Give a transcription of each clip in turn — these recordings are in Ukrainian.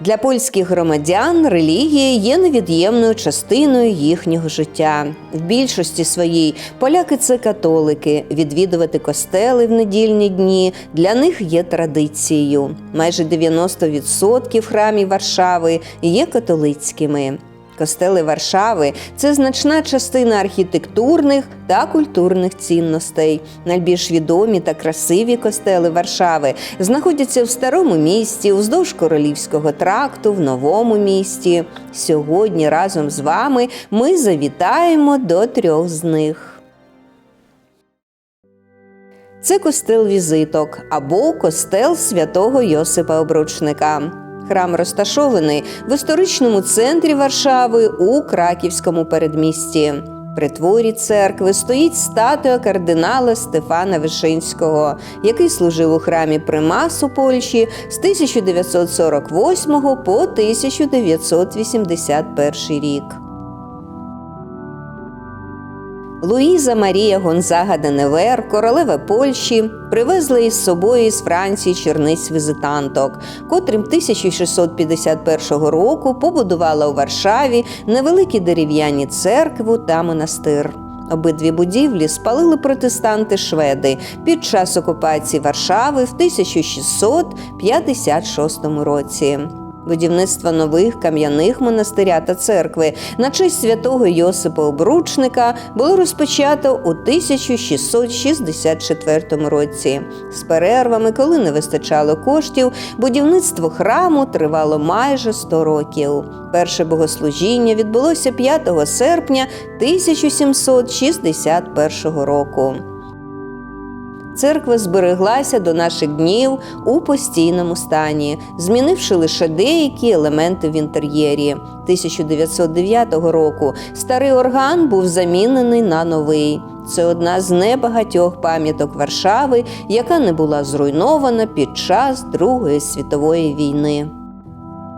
Для польських громадян релігія є невід'ємною частиною їхнього життя. В більшості своїй поляки це католики. Відвідувати костели в недільні дні для них є традицією. Майже 90% храмів Варшави є католицькими. Костели Варшави це значна частина архітектурних та культурних цінностей. Найбільш відомі та красиві костели Варшави знаходяться в старому місті, уздовж королівського тракту, в новому місті. Сьогодні разом з вами ми завітаємо до трьох з них. Це костел візиток або костел святого Йосипа Обручника. Храм розташований в історичному центрі Варшави у Краківському передмісті. При творі церкви стоїть статуя кардинала Стефана Вишинського, який служив у храмі Примас у Польщі з 1948 по 1981 рік. Луїза Марія Гонзага де Невер, королева Польщі, привезла із собою із Франції черниць візитанток, котрим 1651 року побудувала у Варшаві невеликі дерев'яні церкву та монастир. Обидві будівлі спалили протестанти шведи під час окупації Варшави в 1656 році. Будівництво нових кам'яних монастиря та церкви на честь святого Йосипа Обручника було розпочато у 1664 році. З перервами, коли не вистачало коштів, будівництво храму тривало майже 100 років. Перше богослужіння відбулося 5 серпня 1761 року. Церква збереглася до наших днів у постійному стані, змінивши лише деякі елементи в інтер'єрі. 1909 року старий орган був замінений на новий. Це одна з небагатьох пам'яток Варшави, яка не була зруйнована під час Другої світової війни.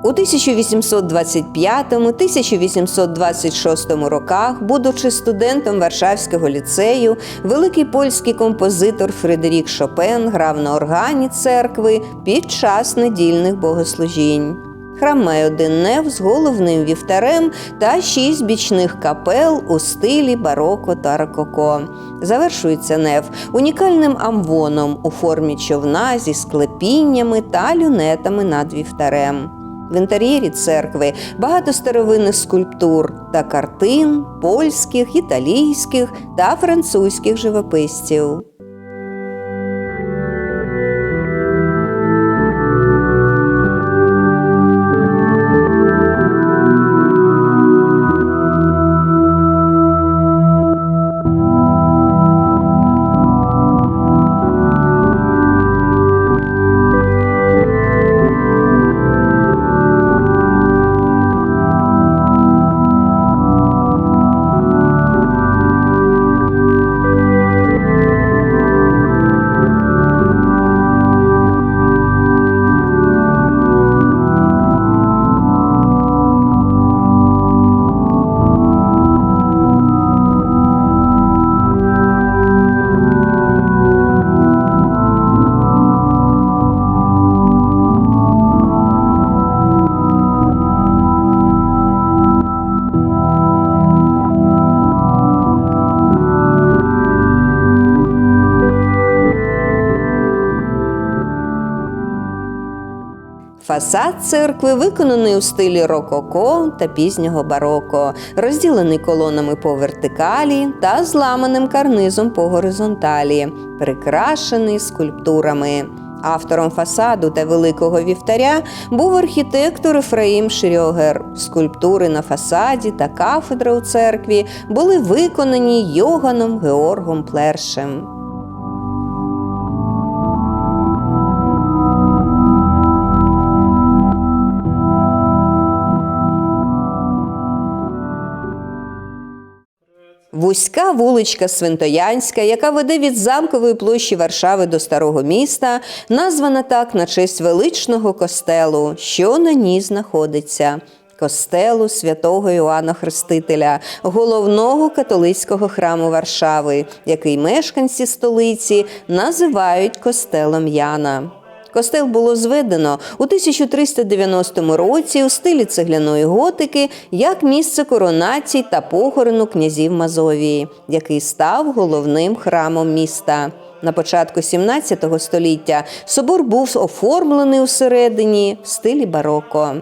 У 1825-1826 роках, будучи студентом Варшавського ліцею, великий польський композитор Фредерік Шопен грав на органі церкви під час недільних богослужінь. Храм має один неф з головним вівтарем та шість бічних капел у стилі бароко та рококо. Завершується неф унікальним амвоном у формі човна зі склепіннями та люнетами над вівтарем. В інтер'єрі церкви багато старовинних скульптур та картин польських, італійських та французьких живописців. Фасад церкви виконаний у стилі рококо та пізнього бароко, розділений колонами по вертикалі та зламаним карнизом по горизонталі, прикрашений скульптурами. Автором фасаду та великого вівтаря був архітектор Ефраїм Шрьогер. Скульптури на фасаді та кафедра у церкві були виконані Йоганом Георгом Плершем. Вузька вуличка Свинтоянська, яка веде від замкової площі Варшави до старого міста, названа так на честь величного костелу, що на ній знаходиться. Костелу святого Іоанна Хрестителя, головного католицького храму Варшави, який мешканці столиці називають костелом Яна. Костел було зведено у 1390 році у стилі цегляної готики як місце коронацій та похорону князів Мазовії, який став головним храмом міста. На початку 17 століття собор був оформлений усередині в стилі бароко.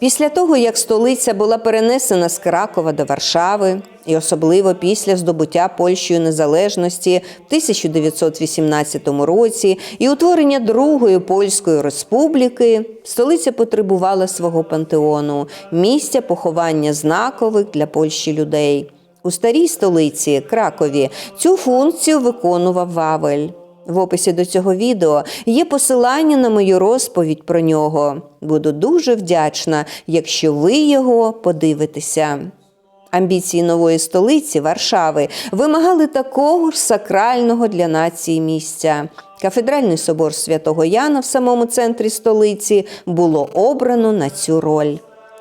Після того, як столиця була перенесена з Кракова до Варшави, і особливо після здобуття Польщею незалежності в 1918 році і утворення Другої Польської республіки, столиця потребувала свого пантеону, місця поховання знакових для Польщі людей. У старій столиці Кракові цю функцію виконував Вавель. В описі до цього відео є посилання на мою розповідь про нього. Буду дуже вдячна, якщо ви його подивитеся. Амбіції нової столиці Варшави вимагали такого ж сакрального для нації місця. Кафедральний собор святого Яна в самому центрі столиці було обрано на цю роль.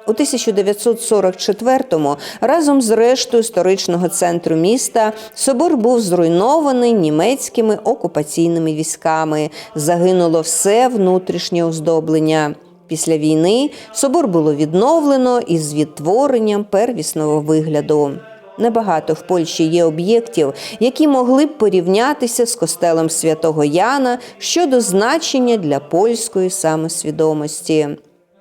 У 1944-му разом з рештою історичного центру міста собор був зруйнований німецькими окупаційними військами. Загинуло все внутрішнє оздоблення. Після війни собор було відновлено із відтворенням первісного вигляду. Небагато в Польщі є об'єктів, які могли б порівнятися з костелом святого Яна щодо значення для польської самосвідомості.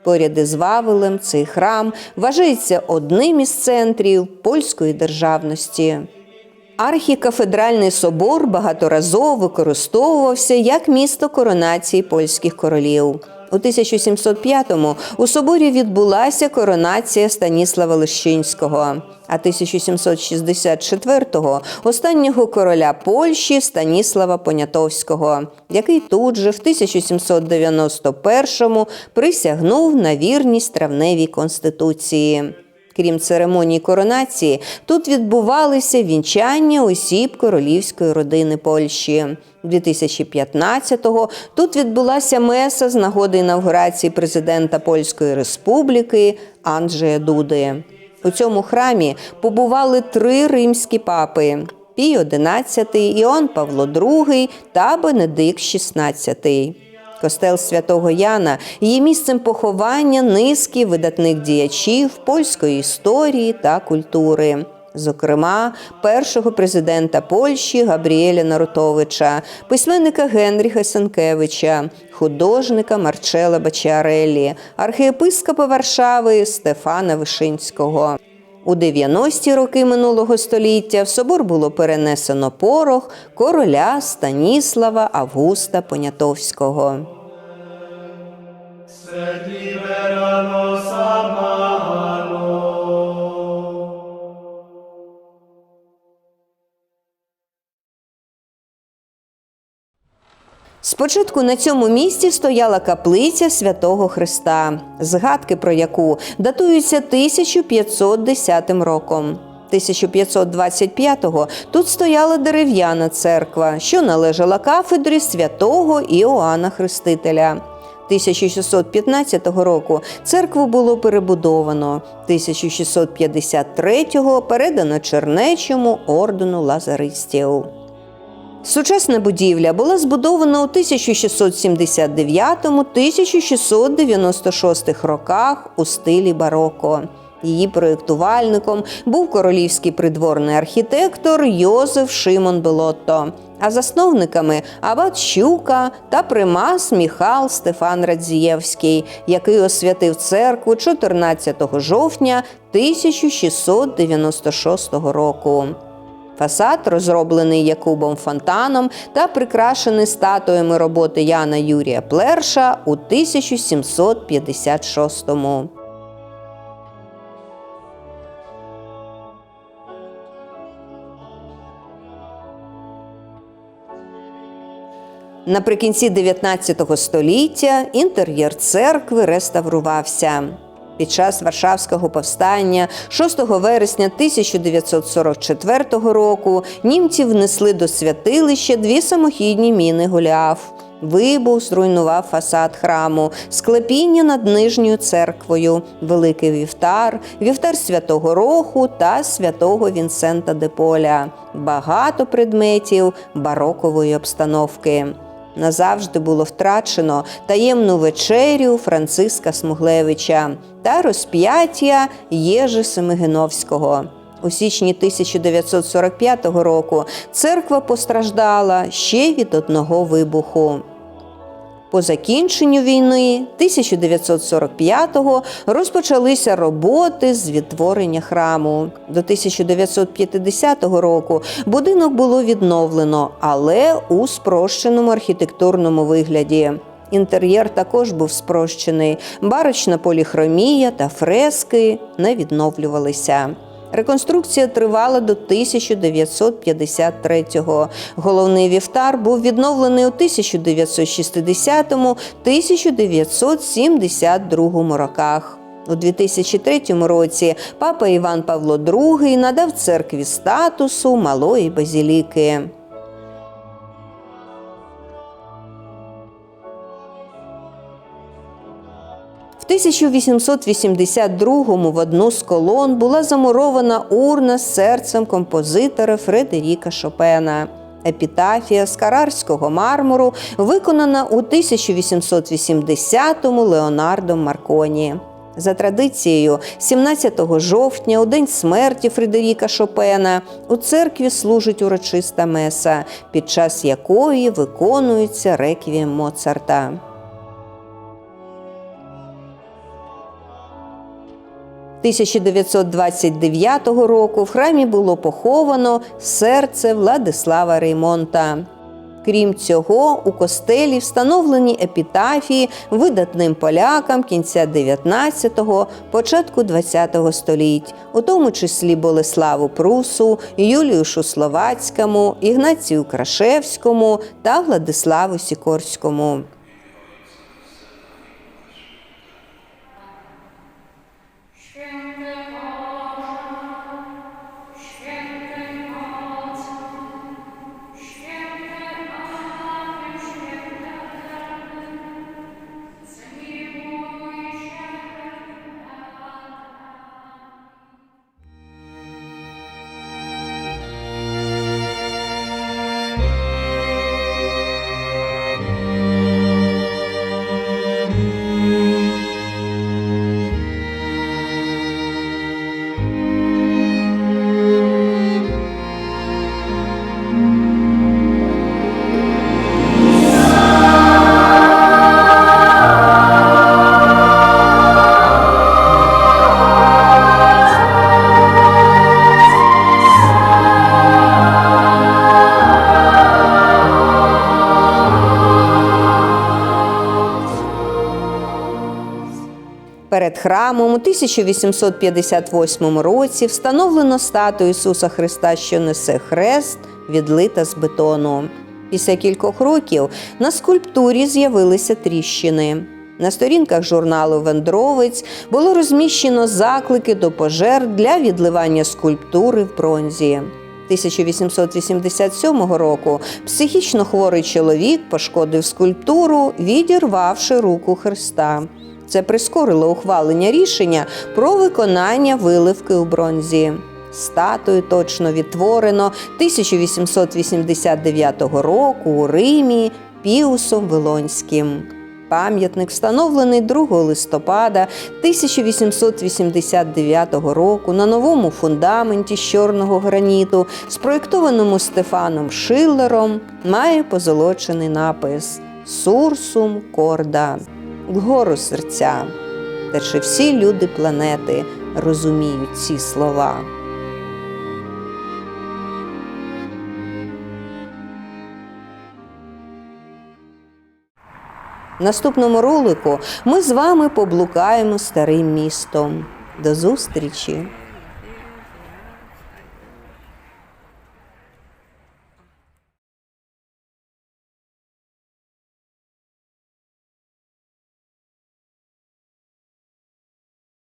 Поряд із Вавелем цей храм вважається одним із центрів польської державності. Архікафедральний собор багаторазово використовувався як місто коронації польських королів. У 1705-му у соборі відбулася коронація Станіслава Лещинського, а 1764-го – останнього короля Польщі Станіслава Понятовського, який тут же в 1791-му присягнув на вірність травневій конституції. Крім церемонії коронації, тут відбувалися вінчання осіб королівської родини Польщі. 2015-го тут відбулася меса з нагоди інавгурації президента Польської Республіки Анджея Дуди. У цьому храмі побували три римські папи: Пій XI, Іоанн Павло II та Бенедикт XVI. Костел святого Яна є місцем поховання низки видатних діячів польської історії та культури. Зокрема, першого президента Польщі Габріеля Нарутовича, письменника Генріха Сенкевича, художника Марчела Бачарелі, архієпископа Варшави Стефана Вишинського. У 90-ті роки минулого століття в собор було перенесено порох короля Станіслава Августа Понятовського. Спочатку на цьому місці стояла каплиця святого Христа, згадки про яку датуються 1510 роком. 1525-го тут стояла дерев'яна церква, що належала кафедрі святого Іоанна Хрестителя. 1615 року церкву було перебудовано, 1653-го передано Чернечому ордену лазаристів. Сучасна будівля була збудована у 1679-1696 роках у стилі бароко. Її проєктувальником був королівський придворний архітектор Йозеф Шимон Белотто, а засновниками Абат Щука та примас Міхал Стефан Радзієвський, який освятив церкву 14 жовтня 1696 року. Фасад розроблений Якубом Фонтаном та прикрашений статуями роботи Яна Юрія Плерша у 1756-му. Наприкінці 19 століття інтер'єр церкви реставрувався. Під час Варшавського повстання 6 вересня 1944 року німці внесли до святилища дві самохідні міни Голіаф. Вибух зруйнував фасад храму, склепіння над нижньою церквою, великий вівтар, вівтар святого Роху та святого Вінсента де Поля, багато предметів барокової обстановки. Назавжди було втрачено таємну вечерю Франциска Смуглевича та розп'яття Єжи Семигиновського. У січні 1945 року церква постраждала ще від одного вибуху. По закінченню війни 1945-го розпочалися роботи з відтворення храму. До 1950 року будинок було відновлено, але у спрощеному архітектурному вигляді. Інтер'єр також був спрощений. Барочна поліхромія та фрески не відновлювалися. Реконструкція тривала до 1953-го. Головний вівтар був відновлений у 1960-1972 роках. У 2003 році папа Іван Павло II надав церкві статусу малої базіліки. 1882-му в одну з колон була замурована урна з серцем композитора Фредеріка Шопена. Епітафія з карарського мармуру виконана у 1880-му Леонардом Марконі. За традицією, 17 жовтня, у день смерті Фредеріка Шопена, у церкві служить урочиста меса, під час якої виконується реквієм Моцарта. 1929 року в храмі було поховано серце Владислава Реймонта. Крім цього, у костелі встановлені епітафії видатним полякам кінця 19-го, початку 20-го століть, у тому числі Болеславу Прусу, Юліушу Словацькому, Ігнацію Крашевському та Владиславу Сікорському. Перед храмом у 1858 році встановлено статую Ісуса Христа, що несе хрест, відлита з бетону. Після кількох років на скульптурі з'явилися тріщини. На сторінках журналу Вендровець було розміщено заклики до пожертв для відливання скульптури в бронзі. 1887 року психічно хворий чоловік пошкодив скульптуру, відірвавши руку Христа. Це прискорило ухвалення рішення про виконання виливки у бронзі. Статую точно відтворено 1889 року у Римі Піусом Вилонським. Пам'ятник встановлений 2 листопада 1889 року на новому фундаменті з чорного граніту, спроєктованому Стефаном Шиллером, має позолочений напис Сурсум Корда вгору серця. Та чи всі люди планети розуміють ці слова? В наступному ролику ми з вами поблукаємо старим містом. До зустрічі!